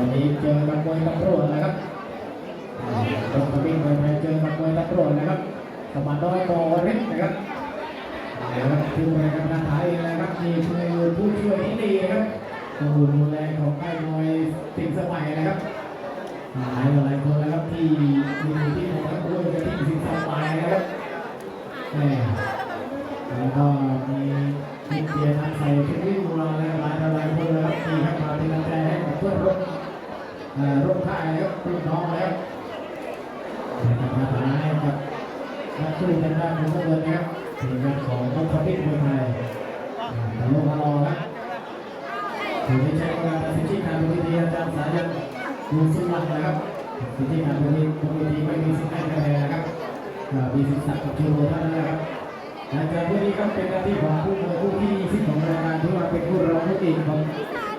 วันนี้เจอกับมวยตำรวจนะครับตรงกระบี่มวยไทยเจอกับมวยตำรวจนะครับสมานน้อยบอริสนะครับนะครับที่บริการทางไทยนะครับมีคือผู้ช่วยที่ดีนะครับผู้ดูแลของค่ายมวยสิงสมัยนะครับหลายหลายคนนะครับที่มีที่ของทั้งคู่กับที่สิงสมัยนะครับแล้วก็มีทีมเชียร์ทางใส่ชุดวิ่งของเราและหลายหลายคน ร่วมค่ายแล้วรุ่น้องแล้วนะครับมาหาให้กับนักสู้ทางด้านมุมน้ำเงินนะครับทีมงานของนพพิษมวยไทยแต่ลงมารอครับอยู่ในใจของการตัดสิที่การบนเวทีอาจารย์สายันยูสุวรรณนะครับสิทธิการบนเวทีบนเวทีไม่มีสิทธิ์ให้คะแนนนะครับมีสิทธิ์สักดิ์กับชูโรเท่านนะครับหลังจากนี้ครับเป็นหน้าที่ของผู้มวยผู้ที่สิบของรายการที่ว่าเป็นผู้รองผู้เอกของ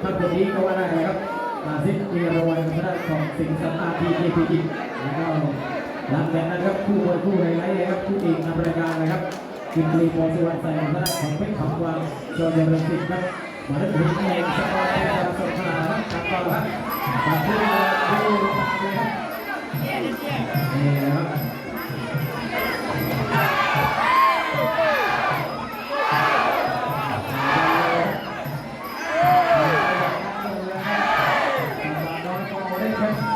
ท่านคนนี้ก็ว่าได้นะครับ มาซิดมีรางวัลทางด้านของสิงห์สตาร์ทีเอพีอิแล้วก็หลังจากนั้นครับคู่มวยคู่ไฮไลท์นะครับคู่เอกนำรายการนะครับกินรีพอสุวรรณใส่ทางด้านของเพชรขำวางจอเดลสิงห์ครับมาถึงเอง